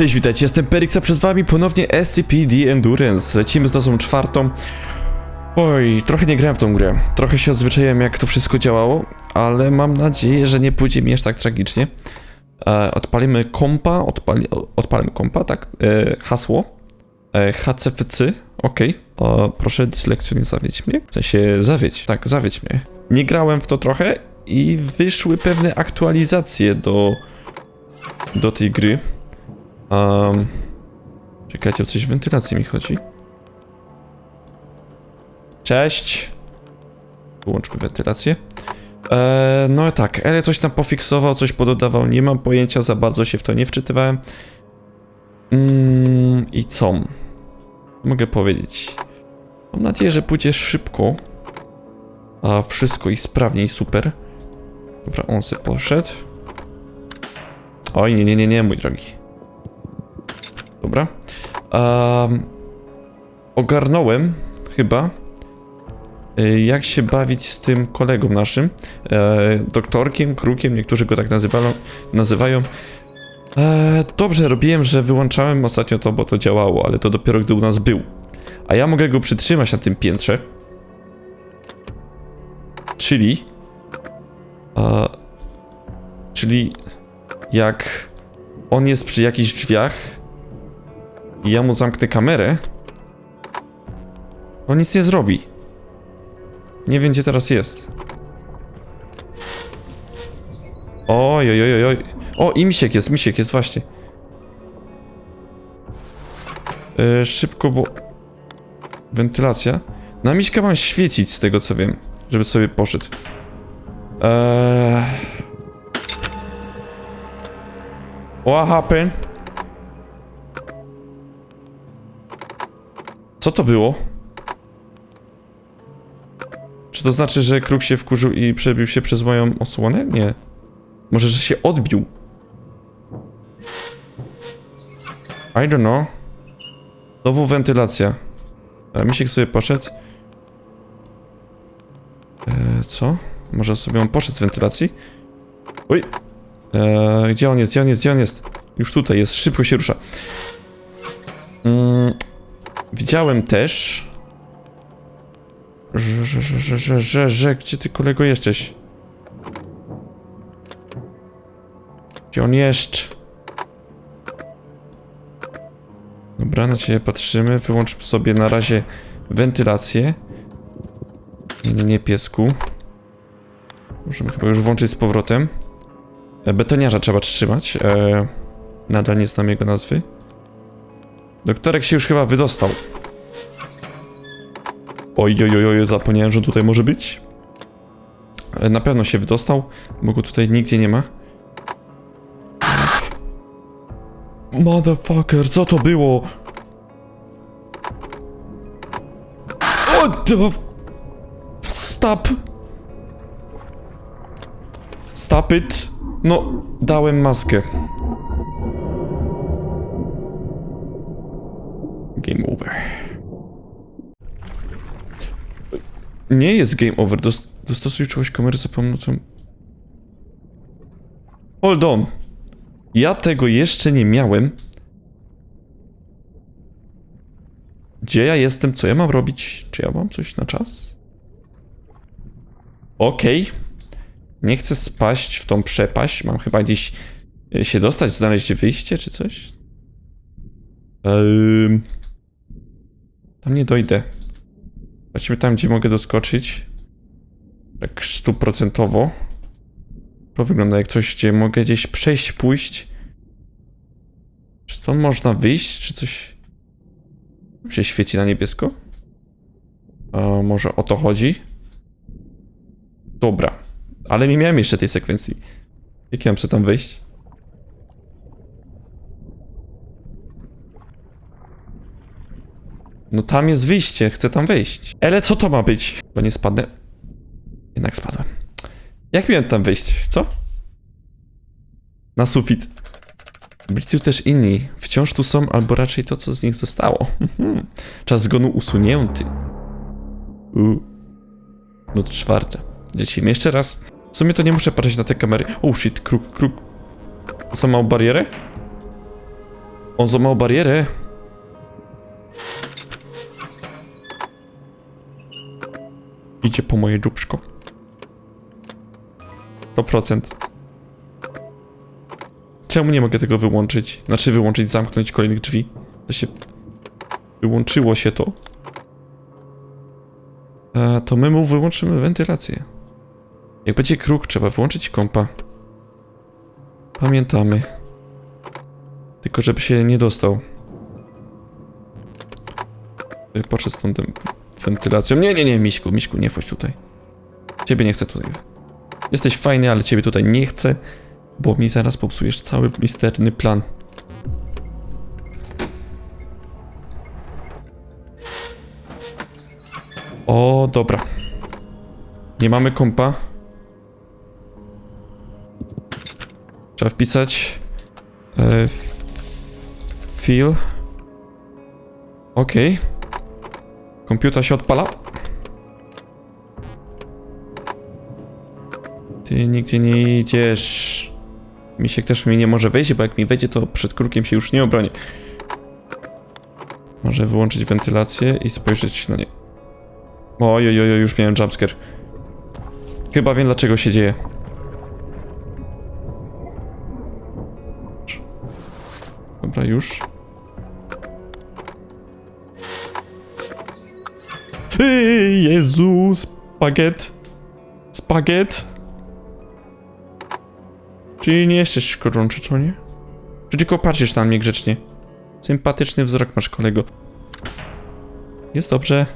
Cześć, witajcie, jestem Periksa, przed wami ponownie SCPD Endurance. Lecimy z naszą czwartą. Oj, trochę nie grałem w tą grę. Trochę się odzwyczaiłem, jak to wszystko działało, ale mam nadzieję, że nie pójdzie mi aż tak tragicznie. E, odpalimy kompa, odpali, odpalimy kompa, tak, e, hasło. E, HCFC, okej. O, Proszę dyslekcją zawiedź mnie. W sensie zawiedź, tak, zawiedź mnie. Nie grałem w to trochę i wyszły pewne aktualizacje do, do tej gry. Um, czekajcie, o coś w wentylacji mi chodzi. Cześć. Wyłączmy wentylację. E, no tak, ale coś tam pofiksował, coś pododawał, nie mam pojęcia, za bardzo się w to nie wczytywałem. Mm, I co? Mogę powiedzieć. Mam nadzieję, że pójdzie szybko. A wszystko i sprawnie i super. Dobra, on sobie poszedł. Oj, nie, nie, nie, nie, mój drogi. Dobra. Um, ogarnąłem chyba, y, jak się bawić z tym kolegą naszym, e, doktorkiem, krukiem, niektórzy go tak nazywają. nazywają. E, dobrze robiłem, że wyłączałem ostatnio to, bo to działało, ale to dopiero gdy u nas był. A ja mogę go przytrzymać na tym piętrze. Czyli... E, czyli jak on jest przy jakichś drzwiach i ja mu zamknę kamerę, on nic nie zrobi. Nie wiem, gdzie teraz jest. Oj, oj, oj, oj. O, i misiek jest, misiek jest, właśnie. E, szybko, bo... Wentylacja. Na miśka mam świecić, z tego co wiem, żeby sobie poszedł. Eee... What happened? Co to było? Czy to znaczy, że kruk się wkurzył i przebił się przez moją osłonę? Nie. Może, że się odbił. I don't know. Znowu wentylacja. A Misiek sobie poszedł. E, co? Może sobie on poszedł z wentylacji? Oj! Eee, gdzie on jest? Gdzie on jest? Gdzie on jest? Już tutaj jest, szybko się rusza. Mm, widziałem też. Że, że, że, że, że, że, gdzie ty kolego jesteś? Gdzie on jest? Dobra, na ciebie patrzymy. Wyłączmy sobie na razie wentylację. Nie, piesku. Możemy chyba już włączyć z powrotem. E, Betoniarza trzeba trzymać. E, nadal nie znam jego nazwy. Doktorek się już chyba wydostał. Oj, oj, oj, zapomniałem, że tutaj może być. E, na pewno się wydostał, bo go tutaj nigdzie nie ma. Motherfucker, co to było? What the... Stop! Stop it! No, dałem maskę. Nie jest game over. Dos dostosuj czułość kamery za pomocą... Hold on. Ja tego jeszcze nie miałem. Gdzie ja jestem? Co ja mam robić? Czy ja mam coś na czas? Okej. Nie chcę spaść w tą przepaść. Mam chyba gdzieś y, się dostać, znaleźć wyjście czy coś. Tam nie dojdę. Chodźmy tam, gdzie mogę doskoczyć. Tak stuprocentowo. To wygląda jak coś, gdzie mogę gdzieś przejść, pójść. Czy stąd można wyjść, czy coś się świeci na niebiesko? A może o to chodzi? Dobra. Ale nie miałem jeszcze tej sekwencji. Jak ja mam sobie tam wejść? No tam jest wyjście, chcę tam wejść. Ale co to ma być? Bo nie spadnę. Jednak spadłem. Jak miałem tam wejść? Co? Na sufit. Byli tu też inni. Wciąż tu są, albo raczej to, co z nich zostało. Czas zgonu usunięty. U. No to czwarte. Lecimy jeszcze raz. W sumie to nie muszę patrzeć na te kamery. Oh shit, kruk, kruk. Są małą barierę? On złamał barierę. Idzie po moje dupszko. 100%. Czemu nie mogę tego wyłączyć? Znaczy wyłączyć, zamknąć kolejnych drzwi. To się... Wyłączyło się to. A, to my mu wyłączymy wentylację. Jak będzie kruk, trzeba wyłączyć kompa. Pamiętamy. Tylko żeby się nie dostał. Sobie Poszedł tym wentylacją. Nie, nie, nie, Miśku, Miśku, nie wchodź tutaj. Ciebie nie chcę tutaj. Jesteś fajny, ale ciebie tutaj nie chcę, bo mi zaraz popsujesz cały misterny plan. O, dobra. Nie mamy kompa. Trzeba wpisać. E, feel. Okej. Komputer się odpala. Ty nigdzie nie idziesz. Misiek też mi nie może wejść, bo jak mi wejdzie, to przed krukiem się już nie obroni. Może wyłączyć wentylację i spojrzeć na nie. Oj, oj, oj, już miałem jumpscare. Chyba wiem dlaczego się dzieje. Dobra, już. Jezu, spaget. Spaget. Czyli nie jesteś gorączy, co nie? Czy tylko patrzysz na mnie grzecznie? Sympatyczny wzrok masz, kolego. Jest dobrze.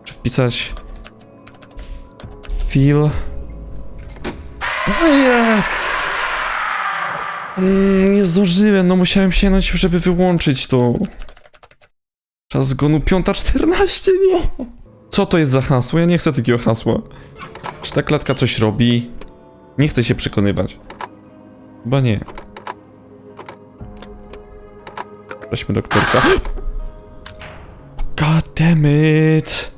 Muszę wpisać... Feel... Nie! Mm, Nie zdążyłem, no musiałem sięgnąć, żeby wyłączyć to. Czas zgonu 5.14, nie! Co to jest za hasło? Ja nie chcę takiego hasła. Czy ta klatka coś robi? Nie chcę się przekonywać. Chyba nie. Weźmy doktorka. God damn it!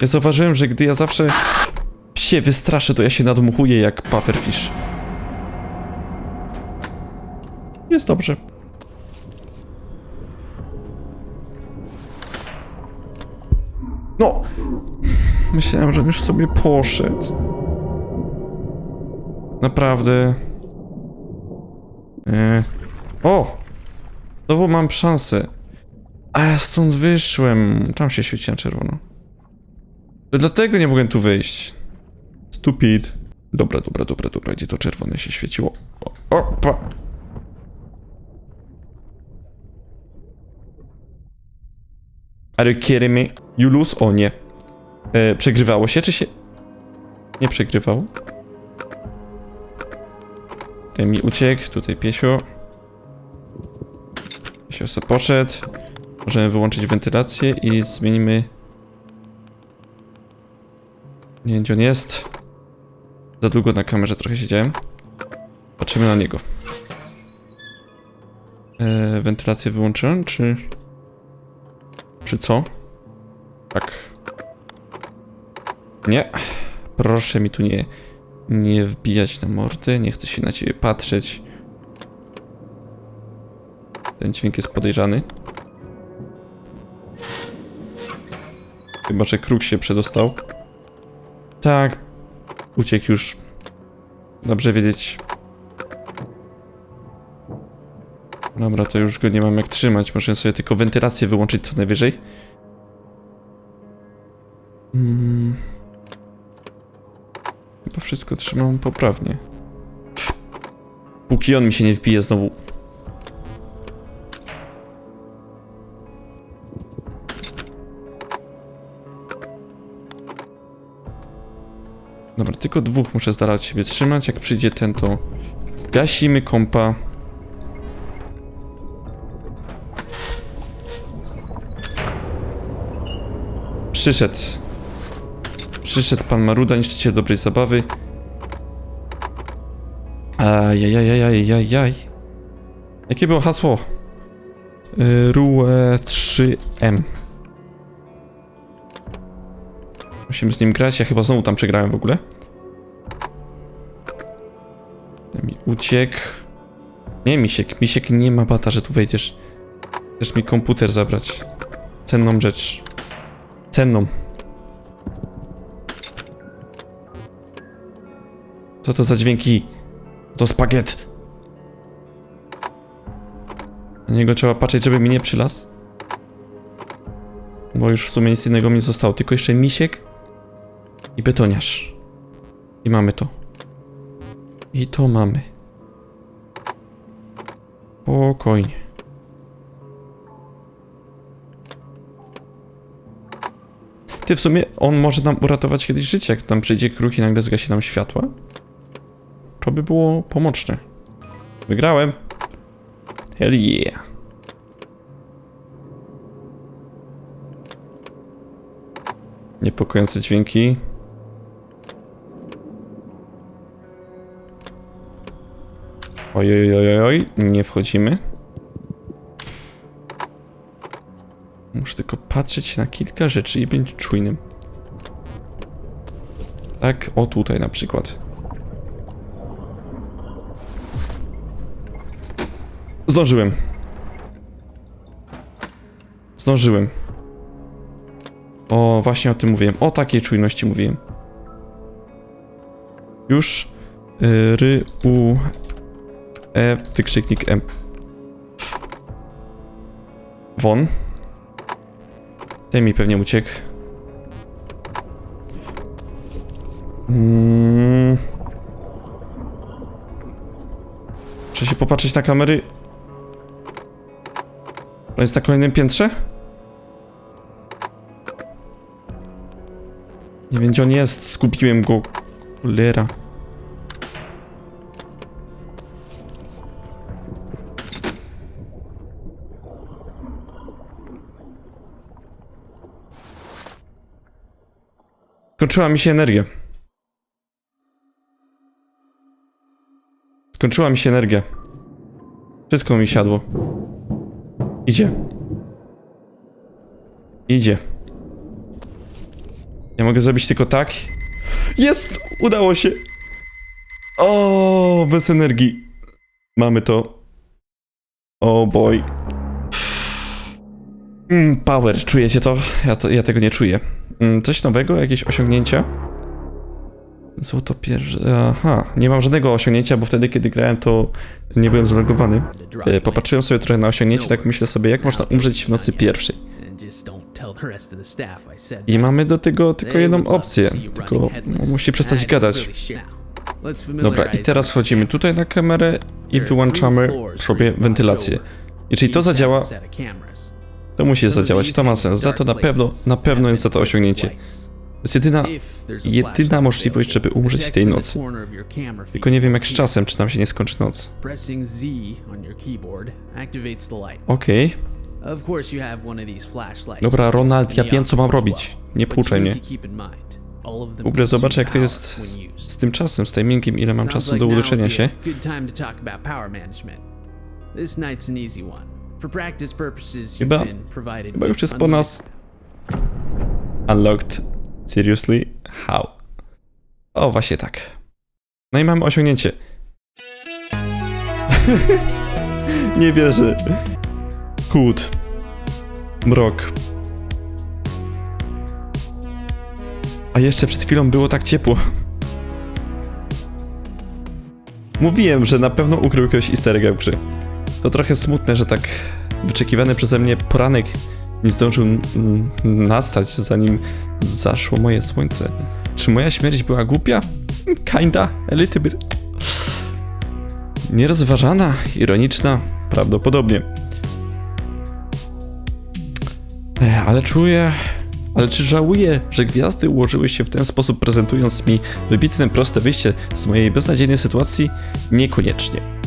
Ja zauważyłem, że gdy ja zawsze się wystraszę, to ja się nadmuchuję jak pufferfish. Jest dobrze. No! Myślałem, że on już sobie poszedł. Naprawdę. E. O! Znowu mam szansę. A ja stąd wyszłem. Tam się świeci na czerwono. To dlatego nie mogłem tu wyjść. Stupid. Dobra, dobra, dobra, dobra. Gdzie to czerwone się świeciło? O. Are you kidding me? You lose? O nie. E, przegrywało się, czy się... Nie przegrywało? Ten mi uciekł, tutaj piesio. Piesio se poszedł. Możemy wyłączyć wentylację i zmienimy... Nie wiem, gdzie on jest. Za długo na kamerze trochę siedziałem. Patrzymy na niego. E, wentylację wyłączyłem, czy... Czy co? Tak. Nie. Proszę mi tu nie, nie wbijać na mordy. Nie chcę się na ciebie patrzeć. Ten dźwięk jest podejrzany. Chyba, że kruk się przedostał. Tak. Uciekł już. Dobrze wiedzieć. Dobra, to już go nie mam jak trzymać. Muszę sobie tylko wentylację wyłączyć co najwyżej. Mm. Chyba wszystko trzymam poprawnie. Póki on mi się nie wbije znowu. Dobra, tylko dwóch muszę starać siebie trzymać. Jak przyjdzie ten, to gasimy kompa. Przyszedł. Przyszedł pan Maruda, niszczyciel dobrej zabawy. Ajajajajajajaj. Jakie było hasło? Y, Rue 3M. Musimy z nim grać, ja chyba znowu tam przegrałem w ogóle. Mi uciekł. Nie, Misiek. Misiek nie ma bata, że tu wejdziesz. Chcesz mi komputer zabrać. Cenną rzecz. Cenną. Co to za dźwięki? To spaget. Na niego trzeba patrzeć, żeby mi nie przylas. Bo już w sumie nic innego mi nie zostało. Tylko jeszcze misiek i betoniarz. I mamy to. I to mamy. Spokojnie. Ty, w sumie on może nam uratować kiedyś życie, jak tam przyjdzie kruch i nagle zgasi nam światła. To by było pomocne. Wygrałem. Hell yeah. Niepokojące dźwięki. Oj, oj, oj, oj, nie wchodzimy. Tylko patrzeć na kilka rzeczy i być czujnym. Tak, o tutaj na przykład. Zdążyłem. Zdążyłem. O, właśnie o tym mówiłem. O takiej czujności mówiłem. Już. Y, ry, u, e, wykrzyknik M. Won. Mi pewnie uciekł. Mm. Się popatrzeć na kamery. On jest na kolejnym piętrze? Nie wiem gdzie on jest, skupiłem go. Cholera. Skończyła mi się energia. Skończyła mi się energia. Wszystko mi siadło. Idzie. Idzie. Ja mogę zrobić tylko tak. Jest! Udało się! O, bez energii. Mamy to. O boy. Mm, power, czujecie to? Ja, to? ja tego nie czuję. Mm, coś nowego? Jakieś osiągnięcia? Złoto pierwsze. Aha, nie mam żadnego osiągnięcia, bo wtedy, kiedy grałem, to nie byłem zalogowany. E, Popatrzyłem sobie trochę na osiągnięcie, tak myślę sobie, jak można umrzeć w nocy pierwszej. I mamy do tego tylko jedną opcję, tylko musi przestać gadać. Dobra, i teraz wchodzimy tutaj na kamerę i wyłączamy sobie wentylację. Jeżeli to zadziała, to musi zadziałać, to ma sens. Za to na pewno, na pewno jest za to osiągnięcie. To jest jedyna, jedyna możliwość, żeby umrzeć w tej nocy. Tylko nie wiem jak z czasem, czy nam się nie skończy noc. Okej. Flashlights. Dobra, Ronald, ja wiem co mam robić. Nie pouczaj mnie. W ogóle zobaczę jak to jest z, tym czasem, z timingiem, ile mam czasu do be się. For practice purposes, you've Chyba- been provided Chyba już with jest po nas. Unlocked. Seriously? How? O, właśnie tak. No i mamy osiągnięcie. Nie wierzę. Chłód. Mrok. A jeszcze przed chwilą było tak ciepło. Mówiłem, że na pewno ukrył jakiegoś easter egga w grze. To trochę smutne, że tak wyczekiwany przeze mnie poranek nie zdążył nastać, zanim zaszło moje słońce. Czy moja śmierć była głupia? Kinda, a little bit. Nierozważana, ironiczna, prawdopodobnie. Ale czuję... Ale czy żałuję, że gwiazdy ułożyły się w ten sposób, prezentując mi wybitne, proste wyjście z mojej beznadziejnej sytuacji? Niekoniecznie.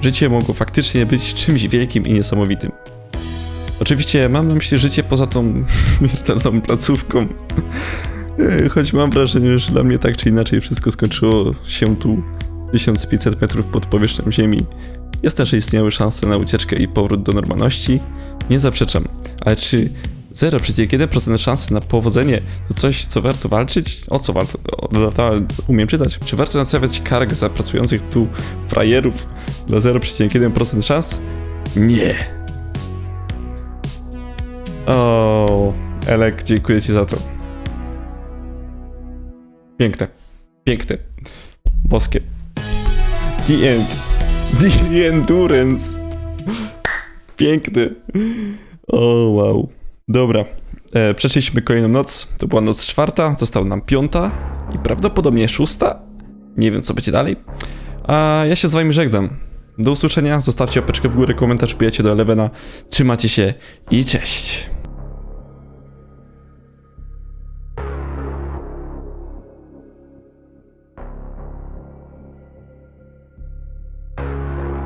Życie mogło faktycznie być czymś wielkim i niesamowitym. Oczywiście mam na myśli życie poza tą śmiertelną placówką. Choć mam wrażenie, że dla mnie tak czy inaczej wszystko skończyło się tu 1500 metrów pod powierzchnią Ziemi. Jasne, że istniały szanse na ucieczkę i powrót do normalności. Nie zaprzeczam, ale czy 0,1% szansy na powodzenie to coś, co warto walczyć? O co warto? O, ta, umiem czytać. Czy warto nastawiać kark za pracujących tu frajerów dla 0,1% szans? Nie. O, Elek, dziękuję ci za to. Piękne. Piękne. Boskie. The end. The endurance. Piękny. O, wow. Dobra. E, przeszliśmy kolejną noc. To była noc czwarta, została nam piąta i prawdopodobnie szósta. Nie wiem, co będzie dalej. A ja się z wami żegnam. Do usłyszenia. Zostawcie łapeczkę w górę, komentarz, wbijajcie do Elevena. Trzymacie się i cześć.